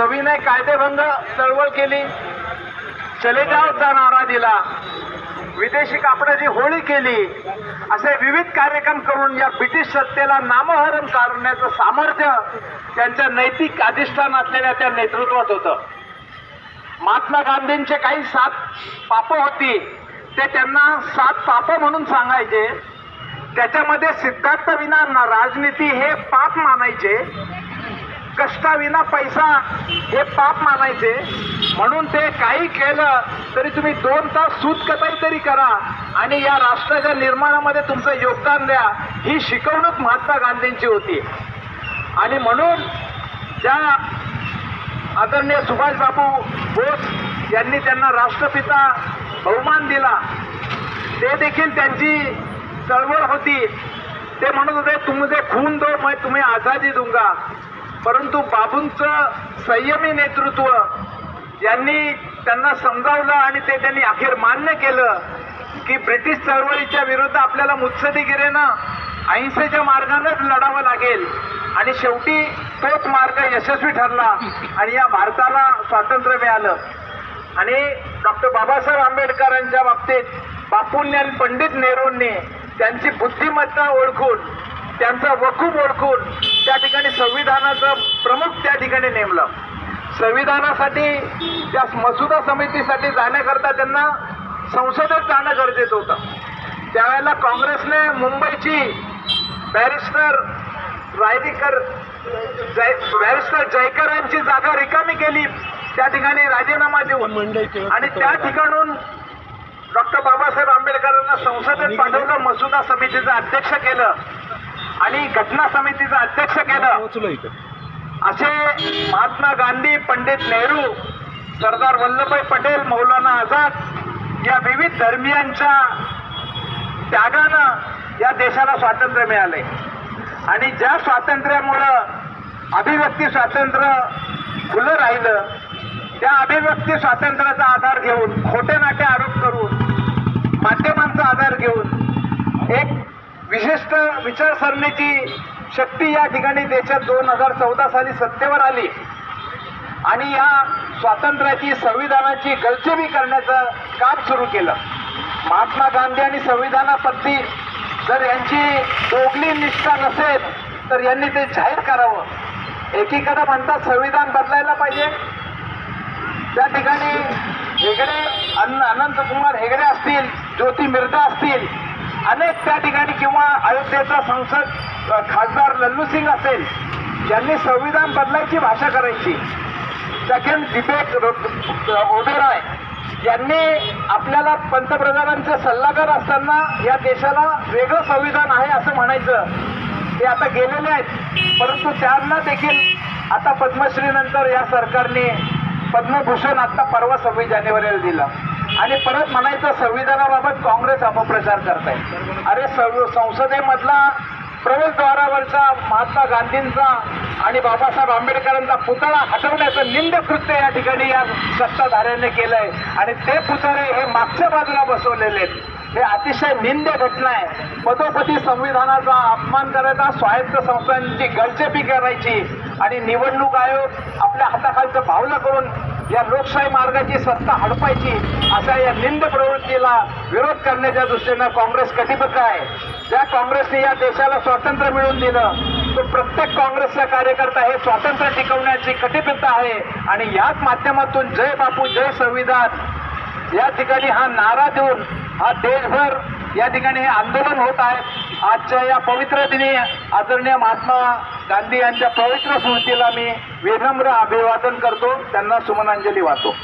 सविनय कायदेभंग चळवळ केली. चले जावचा नारा दिला. विदेशी कापडाची होळी केली असे विविध कार्यक्रम करून या ब्रिटिश सत्तेला नामहरण करण्याचं सामर्थ्य त्यांच्या नैतिक अधिष्ठान असलेल्या त्या नेतृत्वात होतं. महात्मा गांधींचे काही सात पाप होती ते त्यांना सात पाप म्हणून सांगायचे. त्याच्यामध्ये सिद्धार्थ विना राजनीती हे पाप मानायचे. कष्टाविना पैसा हे पाप मानायचे. म्हणून ते काही केलं तरी तुम्ही दोन तास सूत कताई तरी करा. आणि या राष्ट्राच्या निर्माणामध्ये तुमचं योगदान द्या. ही शिकवणूक महात्मा गांधींची होती. आणि म्हणून ज्या आदरणीय सुभाषबाबू बोस यांनी त्यांना राष्ट्रपिता बहुमान दिला ते देखील त्यांची चळवळ होती. ते म्हणत होते तुमचे खून दो मग तुम्ही आझादी दूंगा. परंतु बाबूंचं संयमी नेतृत्व यांनी त्यांना समजावलं आणि ते त्यांनी अखेर मान्य केलं की ब्रिटिश चळवळीच्या विरुद्ध आपल्याला मुत्सदीगिरीनं अहिंसेच्या मार्गानेच लढावं लागेल. आणि शेवटी तोच मार्ग यशस्वी ठरला आणि या भारताला स्वातंत्र्य मिळालं. आणि डॉक्टर बाबासाहेब आंबेडकरांच्या बाबतीत बापूंनी आणि पंडित नेहरूंनी त्यांची बुद्धिमत्ता ओळखून त्यांचा वकूफ ओळखून त्या ठिकाणी संविधानाचं प्रमुख त्या ठिकाणी नेमलं. संविधानासाठी त्या मसुदा समितीसाठी जाण्याकरता त्यांना संसदेत जाणं गरजेचं होतं. त्यावेळेला काँग्रेसने मुंबईची बॅरिस्टर रायदीकर जय बॅरिस्टर जयकरांची जागा रिकामी केली. त्या ठिकाणी राजीनामा देऊन आणि त्या ठिकाणून डॉक्टर बाबासाहेब आंबेडकरांना संसदेत पाठवलं मसुदा समितीचं अध्यक्ष केलं. आणि घटना समितीचं अध्यक्ष केलं. असे महात्मा गांधी पंडित नेहरू सरदार वल्लभभाई पटेल मौलाना आझाद या विविध धर्मियांच्या त्यागानं या देशाला स्वातंत्र्य मिळाले. आणि ज्या स्वातंत्र्यामुळं अभिव्यक्ती स्वातंत्र्य खुलं राहिलं त्या अभिव्यक्ती स्वातंत्र्याचा आधार घेऊन विचारसरणीची शक्ती या ठिकाणी देशात दोन हजार चौदा साली सत्तेवर आली. आणि या स्वातंत्र्याची संविधानाची गलचेबी करण्याचं काम सुरू केलं. महात्मा गांधी आणि संविधानापत्ती जर यांची दोघली निष्ठा नसेल तर यांनी ते जाहीर करावं. एकीकडे म्हणतात संविधान बदलायला पाहिजे. त्या ठिकाणी हेगडे अन अनंत कुमार हेगडे असतील ज्योती मिर्झा असतील अनेक त्या ठिकाणी किंवा अयोध्येचा संसद खासदार लल्लू सिंग असेल ज्यांनी संविधान बदलायची भाषा करायची. सेकंड दिपेक ओबेरॉय यांनी आपल्याला पंतप्रधानांचे सल्लागार असताना या देशाला वेगळं संविधान आहे असं म्हणायचं. ते आता गेलेले आहेत. परंतु त्यांना देखील आता पद्मश्रीनंतर या सरकारने पद्मभूषण आता परवा सव्वीस जानेवारीला दिलं. आणि परत म्हणायचं संविधानाबाबत काँग्रेस अपप्रचार करताय. अरे सर्व संसदेमधला प्रवेशद्वारावरचा महात्मा गांधींचा आणि बाबासाहेब आंबेडकरांचा पुतळा हटवण्याचं निंद कृत्य या ठिकाणी या सत्ताधाऱ्यांनी केलंय. आणि ते पुतळे हे मागच्या बाजूला बसवलेले आहेत. हे अतिशय निंद्य घटना आहे. पदोपदी संविधानाचा अपमान करायचा स्वायत्त संस्थांची गळचेपी करायची आणि निवडणूक आयोग आपल्या हाताखालचं भावलं करून या लोकशाही मार्गाची सत्ता हडपायची अशा या निंद प्रवृत्तीला विरोध करण्याच्या दृष्टीनं काँग्रेस कटिबद्ध आहे. ज्या काँग्रेसने या देशाला स्वातंत्र्य मिळवून दिलं तो प्रत्येक काँग्रेसचा कार्यकर्ता हे स्वातंत्र्य टिकवण्याची कटिबद्ध आहे आणि याच माध्यमातून जय बापू जय संविधान या ठिकाणी हा नारा देऊन हा देशभर या ठिकाणी हे आंदोलन होत आहे. आजच्या या पवित्र दिनी आदरणीय महात्मा गांधी यांच्या पवित्र स्मृतीला मी विनम्र अभिवादन करतो. त्यांना सुमनांजली वाहतो.